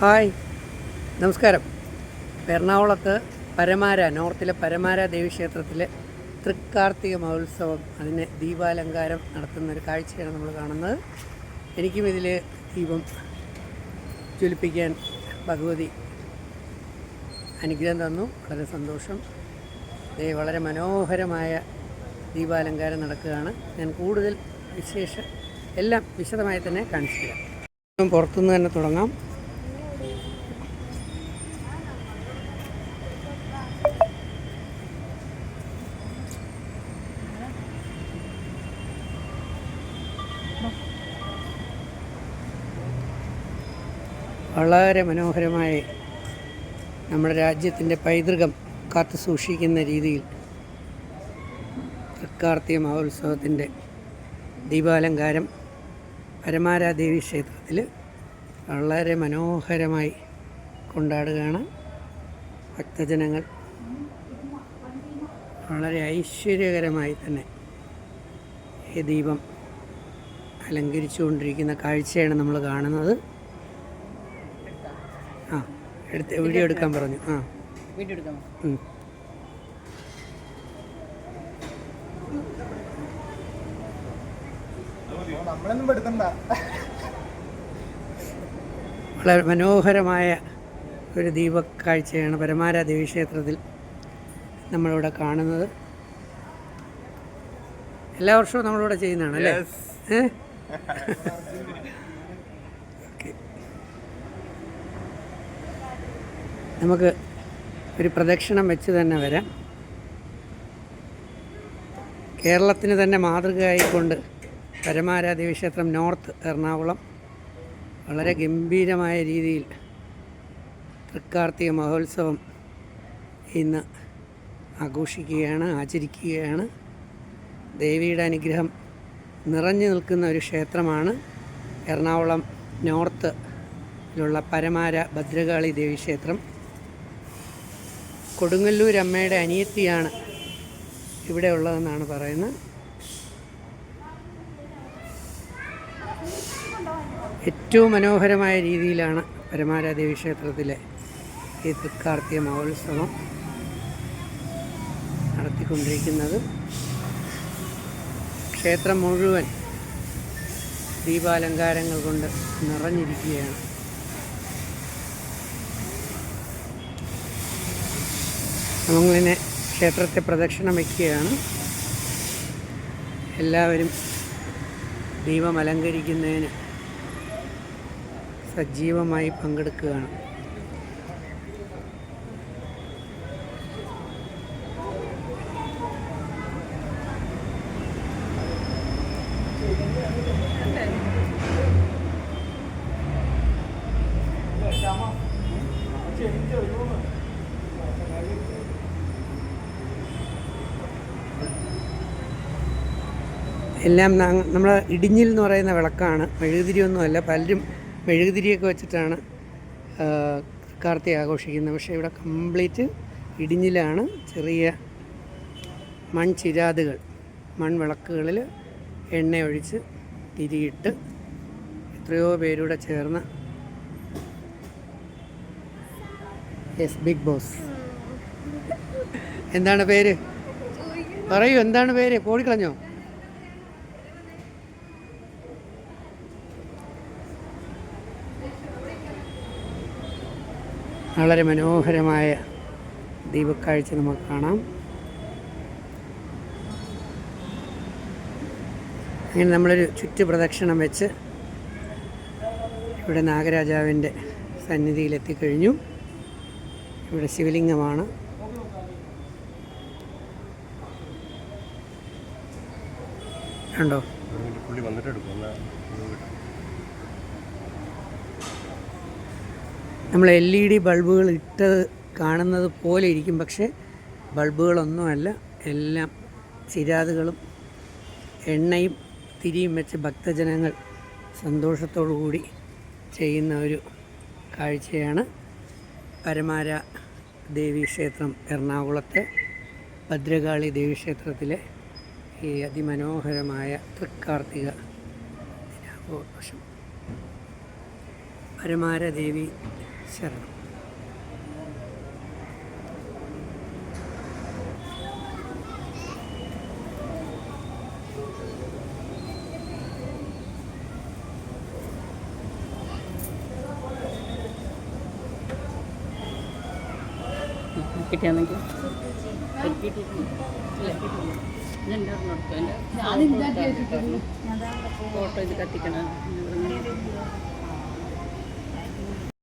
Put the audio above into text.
Hi. നമസ്കാരം. എറണാകുളത്ത് പരമാര നോർത്തിലെ പരമാര ദേവീക്ഷേത്രത്തിലെ തൃക്കാർത്തിക മഹോത്സവം അതിന് ദീപാലങ്കാരം നടത്തുന്ന ഒരു കാഴ്ചയാണ് നമ്മൾ കാണുന്നത്. എനിക്കും ഇതിൽ ദീപം ജ്വലിപ്പിക്കാൻ ഭഗവതി അനുഗ്രഹം തന്നു. വളരെ സന്തോഷം. ദേ വളരെ മനോഹരമായ ദീപാലങ്കാരം നടക്കുകയാണ്. ഞാൻ കൂടുതൽ വിശേഷം എല്ലാം വിശദമായി തന്നെ കാണിച്ചു തരാം. പുറത്തുനിന്ന് തന്നെ തുടങ്ങാം. വളരെ മനോഹരമായി നമ്മുടെ രാജ്യത്തിന്റെ പൈതൃകം കാത്തു സൂക്ഷിക്കുന്ന രീതിയിൽ തൃക്കാർത്തിക മഹോത്സവത്തിന്റെ ദീപാലങ്കാരം പരമാരാദേവി ക്ഷേത്രത്തിൽ വളരെ മനോഹരമായി കൊണ്ടാടുകയാണ് ഭക്തജനങ്ങൾ. വളരെ ഐശ്വര്യകരമായി തന്നെ ഈ ദീപം അലങ്കരിച്ചുകൊണ്ടിരിക്കുന്ന കാഴ്ചയാണ് നമ്മൾ കാണുന്നത്. ആ എടുത്ത് വീഡിയോ എടുക്കാൻ പറഞ്ഞു. ആ. വീഡിയോ എടുക്കാൻ വളരെ മനോഹരമായ ഒരു ദീപക്കാഴ്ചയാണ് പരമാര ദേവീക്ഷേത്രത്തിൽ നമ്മളിവിടെ കാണുന്നത്. എല്ലാ വർഷവും നമ്മളിവിടെ ചെയ്യുന്നതാണ് അല്ലേ ഏ? നമുക്ക് ഒരു പ്രദക്ഷിണം വെച്ച് തന്നെ വരാം. കേരളത്തിന് തന്നെ മാതൃകയായിക്കൊണ്ട് പരമാരാധ്യ ദേവീക്ഷേത്രം നോർത്ത് എറണാകുളം വളരെ ഗംഭീരമായ രീതിയിൽ തൃക്കാർത്തിക മഹോത്സവം ഇന്ന് ആഘോഷിക്കുകയാണ് ആചരിക്കുകയാണ്. ദേവിയുടെ അനുഗ്രഹം നിറഞ്ഞു നിൽക്കുന്ന ഒരു ക്ഷേത്രമാണ് എറണാകുളം നോർത്തിലുള്ള പരമാര ഭദ്രകാളി ദേവി ക്ഷേത്രം. കൊടുങ്ങല്ലൂർ അമ്മയുടെ അനിയത്തിയാണ് ഇവിടെ ഉള്ളതെന്നാണ് പറയുന്നത്. ഏറ്റവും മനോഹരമായ രീതിയിലാണ് പരമാരാദേവി ക്ഷേത്രത്തിലെ ഈ തൃക്കാർത്തിക മഹോത്സവം നടത്തിക്കൊണ്ടിരിക്കുന്നത്. ക്ഷേത്രം മുഴുവൻ ദീപാലങ്കാരങ്ങൾ കൊണ്ട് നിറഞ്ഞിരിക്കുകയാണ്. നമ്മളിനെ ക്ഷേത്രത്തെ പ്രദക്ഷിണം വയ്ക്കുകയാണ്. എല്ലാവരും ദീപം അലങ്കരിക്കുന്നതിന് സജീവമായി പങ്കെടുക്കുകയാണ്. എല്ലാം നമ്മൾ ഇടിഞ്ഞിൽ എന്ന് പറയുന്ന വിളക്കാണ്. മെഴുകുതിരിയൊന്നുമല്ല പലരും മെഴുകുതിരിയൊക്കെ വെച്ചിട്ടാണ് കാർത്തി ആഘോഷിക്കുന്നത്. പക്ഷേ ഇവിടെ കംപ്ലീറ്റ് ഇടിഞ്ഞിലാണ് ചെറിയ മൺചിരാതുകൾ മൺവിളക്കുകളിൽ എണ്ണ ഒഴിച്ച് തിരിയിട്ട് എത്രയോ പേരൂടെ ചേർന്ന് യെസ് ബിഗ് ബോസ് എന്താണ് പേര്? പറയൂ എന്താണ് പേര്? കോടിക്കളഞ്ഞോ? വളരെ മനോഹരമായ ദീപക്കാഴ്ച നമുക്ക് കാണാം. അങ്ങനെ നമ്മളൊരു ചുറ്റു പ്രദക്ഷിണം വെച്ച് ഇവിടെ നാഗരാജാവിന്റെ സന്നിധിയിലെത്തിക്കഴിഞ്ഞു. ഇവിടെ ശിവലിംഗമാണ്. കണ്ടോ? പുള്ളി വന്നിട്ട് എടുക്കും. നമ്മൾ എൽ ഇ ഡി ബൾബുകൾ ഇട്ടത് കാണുന്നത് പോലെ ഇരിക്കും. പക്ഷേ ബൾബുകളൊന്നുമല്ല എല്ലാം ചിരാതുകളും എണ്ണയും തിരിയും വെച്ച് ഭക്തജനങ്ങൾ സന്തോഷത്തോടു കൂടി ചെയ്യുന്ന ഒരു കാഴ്ചയാണ് പരമാര ദേവീക്ഷേത്രം എറണാകുളത്തെ ഭദ്രകാളി ദേവീക്ഷേത്രത്തിലെ ഈ അതിമനോഹരമായ തൃക്കാർത്തിക ദിനാഘോഷം പരമാരദേവി ശരണം കിട്ടിയാണെങ്കിൽ ഫോട്ടോ ഇത് കത്തിക്കണം.